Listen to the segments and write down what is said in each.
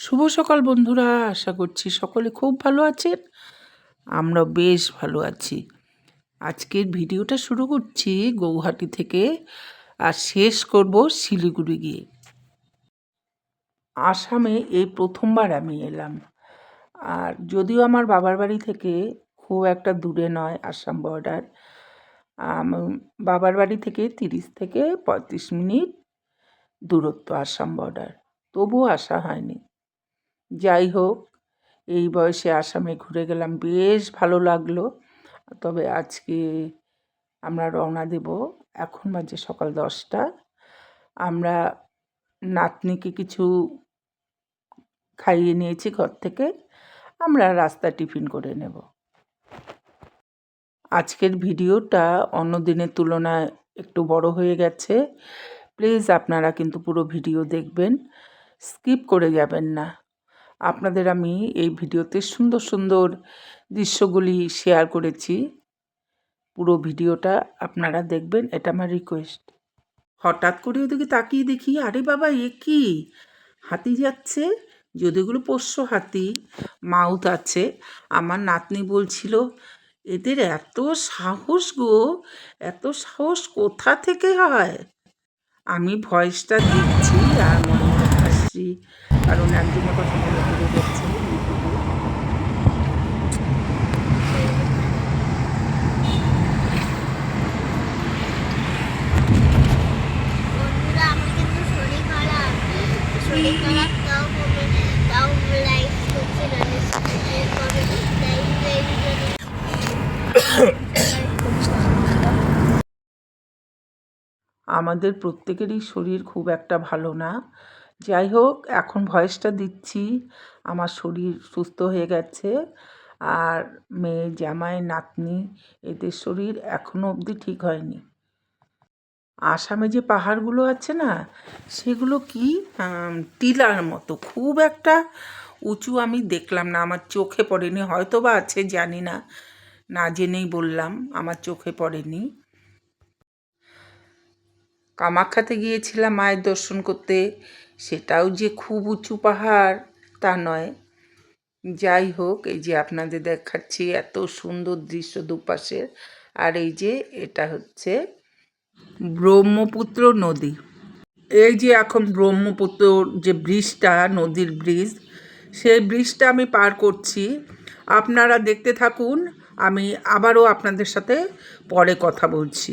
শুভ সকাল বন্ধুরা, আশা করছি সকলে খুব ভালো আছেন। আমরা বেশ ভালো আছি। আজকের ভিডিওটা শুরু করছি গৌহাটি থেকে আর শেষ করব শিলিগুড়ি গিয়ে। আসামে এই প্রথমবার আমি এলাম। আর যদিও আমার বাবার বাড়ি থেকে খুব একটা দূরে নয় আসাম বর্ডার বাবার বাড়ি থেকে তিরিশ থেকে পঁয়ত্রিশ মিনিট দূরত্ব আসাম বর্ডার তবুও আসা হয়নি। যাই হোক, এই বয়সে আসামে ঘুরে গেলাম, বেশ ভালো লাগল। তবে আজকে আমরা রওনা দেব এখন বাজে সকাল দশটা। আমরা নাতনিকে কিছু খাইয়ে নিয়েছি ঘর থেকে, আমরা রাস্তা টিফিন করে নেব। আজকের ভিডিওটা অন্য দিনের তুলনায় একটু বড় হয়ে গেছে। প্লিজ আপনারা কিন্তু পুরো ভিডিও দেখবেন, স্কিপ করে যাবেন না। আপনাদের আমি এই ভিডিওতে সুন্দর সুন্দর দৃশ্যগুলি শেয়ার করেছি। পুরো ভিডিওটা আপনারা দেখবেন, এটা আমার রিকোয়েস্ট হঠাৎ করে ওদিকে তাকিয়ে দেখি, আরে বাবা, এ কি? হাতি যাচ্ছে? যদিগুলো পোষ্য হাতি মাউথ আছে। আমার নাতনি বলছিল, এদের এত সাহস গো, এত সাহস কোথা থেকে হয়? আমি ভয়েসটা দিচ্ছি আর মনে হাসছি কারণ একদিনের কথা মনে পড়ে যাচ্ছে বন্ধুরা আমার কিন্তু শরীর খারাপ শরীর খারাপ তাও কমে তাও লাইফ করছে না কবে লাইফ লাইফ আমাদের প্রত্যেকেরই শরীর খুব একটা ভালো না। যাই হোক, এখন ভয়েসটা দিচ্ছি। আমার শরীর সুস্থ হয়ে গেছে। আর মেয়ে জামাই, নাতনি, এদের শরীর এখনও অবধি ঠিক হয়নি। আসামে যে পাহাড়গুলো আছে না, সেগুলো কি টিলার মতো। খুব একটা উঁচু আমি দেখলাম না। আমার চোখে পড়েনি। হয়তো বা আছে, জানি না। না জেনেই বললাম, আমার চোখে পড়েনি। কামাখ্যাতে গিয়েছিলাম মায়ের দর্শন করতে, সেটাও যে খুব উঁচু পাহাড়, তা নয়। যাই হোক, এই যে আপনাদের দেখাচ্ছি এত সুন্দর দৃশ্য দুপাশের আর এই যে এটা হচ্ছে ব্রহ্মপুত্র নদী। এই যে এখন ব্রহ্মপুত্র যে ব্রিজটা, নদীর ব্রিজ, সেই ব্রিজটা আমি পার করছি। আপনারা দেখতে থাকুন আমি আবারও আপনাদের সাথে পরে কথা বলছি।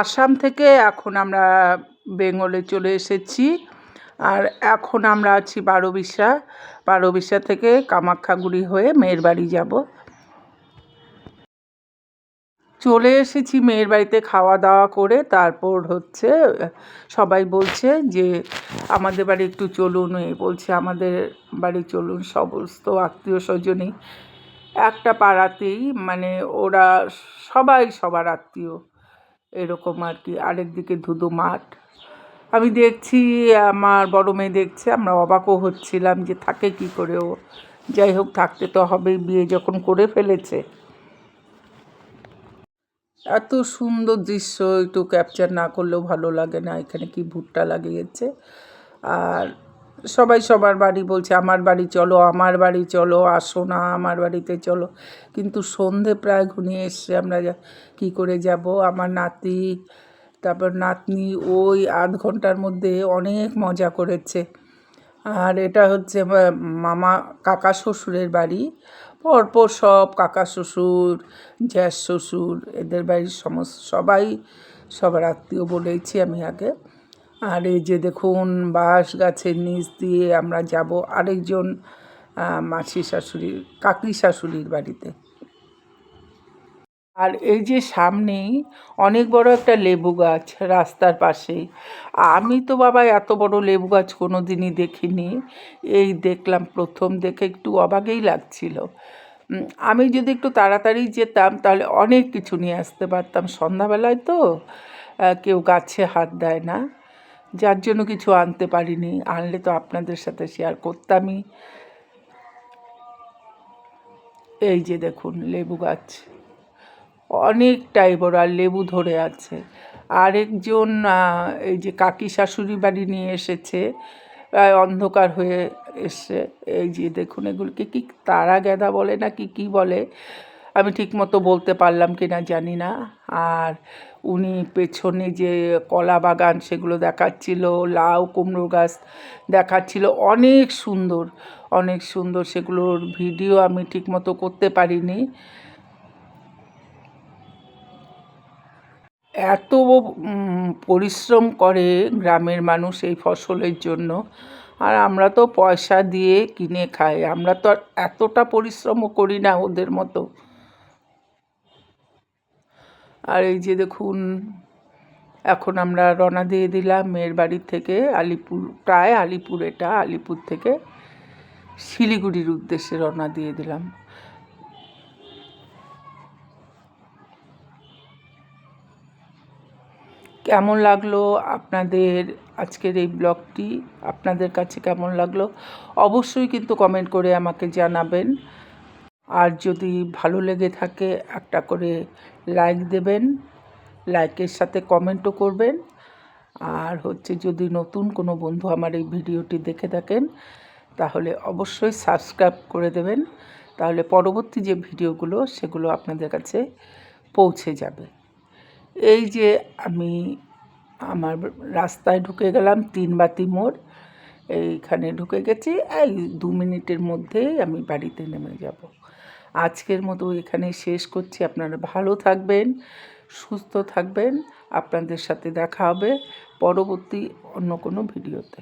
আসাম থেকে এখন আমরা বেঙ্গলে চলে এসেছি। আর এখন আমরা আছি বারোবিশা। বারোবিশা থেকে কামাখ্যাগুড়ি হয়ে মেয়ের বাড়ি যাব। চলে এসেছি মেয়ের বাড়িতে খাওয়া দাওয়া করে। তারপর হচ্ছে সবাই বলছে যে, আমাদের বাড়ি একটু চলুন। এই বলছে, আমাদের বাড়ি চলুন। সমস্ত আত্মীয় স্বজনই। একটা পাড়াতেই মানে ওরা সবাই সবার আত্মীয়। এরকম আর কি। আরেক দিকে ধুধু মাঠ। আমি দেখছি, আমার বড় মেয়ে দেখছে, আমরা অবাকও হচ্ছিলাম যে থাকে কি করে ও। যাই হোক, থাকতে তো হবেই, বিয়ে যখন করে ফেলেছে। এত সুন্দর দৃশ্য, একটু ক্যাপচার না করলেও ভালো লাগে না, এখানে কি ভুট্টা লাগিয়েছে। আর সবাই সবার বাড়ি বলছে, আমার বাড়ি চলো, আমার বাড়ি চলো, আসো না, আমার বাড়িতে চলো। কিন্তু সন্ধে প্রায় ঘনিয়ে এসছে, আমরা কী করে যাব? আমার নাতি, তারপর নাতনি ওই আধ ঘণ্টার মধ্যে অনেক মজা করেছে। আর এটা হচ্ছে মামা, কাকা শ্বশুরের বাড়ি। পরপর সব কাকা শ্বশুর জ্যাস শ্বশুর, এদের বাড়ির সমস্ত, সবাই, সবার আত্মীয় বলেছি আমি আগে। আর এই যে দেখুন, বাঁশ গাছের নিচ দিয়ে আমরা যাব আরেকজন মাসি শাশুড়ির, কাকি শাশুড়ির বাড়িতে। আর এই যে সামনেই অনেক বড় একটা লেবু গাছ রাস্তার পাশেই আমি তো বাবা এত বড় লেবু গাছ কোনো দিনই দেখিনি। এই দেখলাম, প্রথম দেখে একটু অবাকেই লাগছিল। আমি যদি একটু তাড়াতাড়ি যেতাম, তাহলে অনেক কিছু নিয়ে আসতে পারতাম। সন্ধ্যাবেলায় তো কেউ গাছে হাত দেয় না। যার জন্য কিছু আনতে পারিনি, আনলে তো আপনাদের সাথে শেয়ার করতামই। এই যে দেখুন, লেবু গাছ। অনেকটাই বড় আর লেবু ধরে আছে। আরেকজন এই যে কাকি শাশুড়ি বাড়ি নিয়ে এসেছে, প্রায় অন্ধকার হয়ে এসছে এই যে দেখুন এগুলোকে কি তারা গেঁদা বলে না কি কি বলে, আমি ঠিক মতো বলতে পারলাম কি না জানি না। আর উনি পেছনে যে কলা বাগান সেগুলো দেখাচ্ছিল, লাউ, কুমড়ো গাছ দেখাচ্ছিল, অনেক সুন্দর অনেক সুন্দর। সেগুলোর ভিডিও আমি ঠিক মতো করতে পারিনি। এত পরিশ্রম করে গ্রামের মানুষ এই ফসলের জন্য। আর আমরা তো পয়সা দিয়ে কিনে খাই। আমরা তো এতটা পরিশ্রমও করি না ওদের মতো। আর এই যে দেখুন, এখন আমরা রওনা দিয়ে দিলাম মেয়ের বাড়ির থেকে আলিপুর, প্রায় আলিপুর এটা, আলিপুর থেকে শিলিগুড়ির উদ্দেশ্যে রওনা দিয়ে দিলাম। কেমন লাগল আপনাদের আজকের এই ব্লগটি? আপনাদের কাছে কেমন লাগল? অবশ্যই কিন্তু কমেন্ট করে আমাকে জানাবেন। আর যদি ভালো লেগে থাকে একটা করে লাইক দেবেন লাইকের সাথে কমেন্টও করবেন। আর হচ্ছে যদি নতুন কোনো বন্ধু আমার এই ভিডিওটি দেখে থাকেন, তাহলে অবশ্যই সাবস্ক্রাইব করে দেবেন। তাহলে পরবর্তী যে ভিডিওগুলো, সেগুলো আপনাদের কাছে পৌঁছে যাবে। এই যে আমি আমার রাস্তায় ঢুকে গেলাম, তিন বাতি মোড়। এইখানে ঢুকে গেছি, এই দু মিনিটের মধ্যেই আমি বাড়িতে নেমে যাব। আজকের মতো এখানে শেষ করছি। আপনারা ভালো থাকবেন, সুস্থ থাকবেন। আপনাদের সাথে দেখা হবে পরবর্তী অন্য কোনো ভিডিওতে।